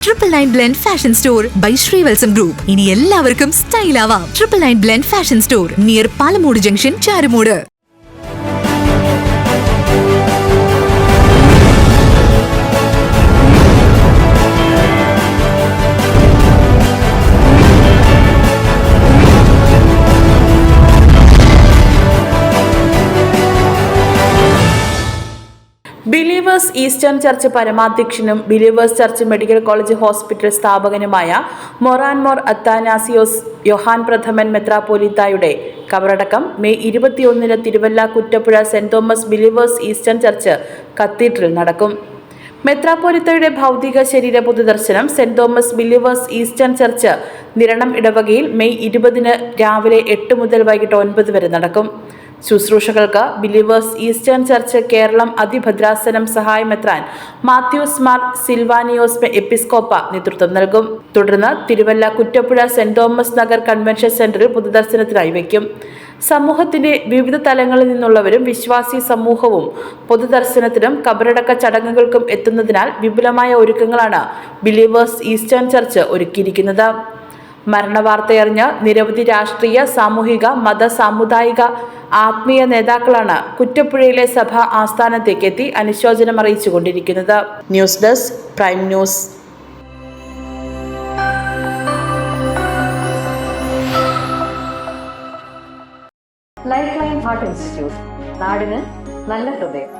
Triple Nine Blend Fashion Store by Sreevatsam group ഇനി എല്ലാവർക്കും style ആവാം. Triple Nine Blend Fashion Store near Palamoodu junction Charummoodu Believers Eastern Church പരമാധ്യക്ഷനും Believers Church Medical College Hospital സ്ഥാപകനുമായ Moran Mor Athanasius Yohan Prathaman മെത്രാപോലിത്തായുടെ കബറടക്കം May ഇരുപത്തിയൊന്നിന് Thiruvalla Kuttapuzha Saint Thomas Believers Eastern Church cathedral നടക്കും. മെത്രാപ്പോലിത്തയുടെ ഭൗതിക ശരീര പൊതുദർശനം Saint Thomas Believers Eastern Church Niranam ഇടവകയിൽ May ഇരുപതിന് രാവിലെ എട്ട് മുതൽ വൈകിട്ട് ഒൻപത് വരെ നടക്കും. ശുശ്രൂഷകൾക്ക് ബിലീവേഴ്സ് ഈസ്റ്റേൺ ചർച്ച് കേരളം അതിഭദ്രാസനം സഹായമെത്രാൻ മാത്യൂസ് മാർ സിൽവാനിയോസ് എപ്പിസ്കോപ്പ നേതൃത്വം നൽകും. തുടർന്ന് Thiruvalla Kuttapuzha Saint Thomas Nagar convention സെന്ററിൽ പൊതുദർശനത്തിനായി വയ്ക്കും. സമൂഹത്തിന്റെ വിവിധ തലങ്ങളിൽ നിന്നുള്ളവരും വിശ്വാസി സമൂഹവും പൊതുദർശനത്തിനും കബറടക്ക ചടങ്ങുകൾക്കും എത്തുന്നതിനാൽ വിപുലമായ ഒരുക്കങ്ങളാണ് ബിലീവേഴ്സ് ഈസ്റ്റേൺ ചർച്ച് ഒരുക്കിയിരിക്കുന്നത്. മരണവാർത്തയറിഞ്ഞ് നിരവധി രാഷ്ട്രീയ സാമൂഹിക മത സാമുദായിക ആത്മീയ നേതാക്കളാണ് കുറ്റപ്പുഴയിലെ സഭ ആസ്ഥാനത്തേക്ക് എത്തി അനുശോചനം അറിയിച്ചുകൊണ്ടിരിക്കുന്നത് news desk Prime News. Lifeline Heart Institute നാടിന് നല്ല ഹൃദയം.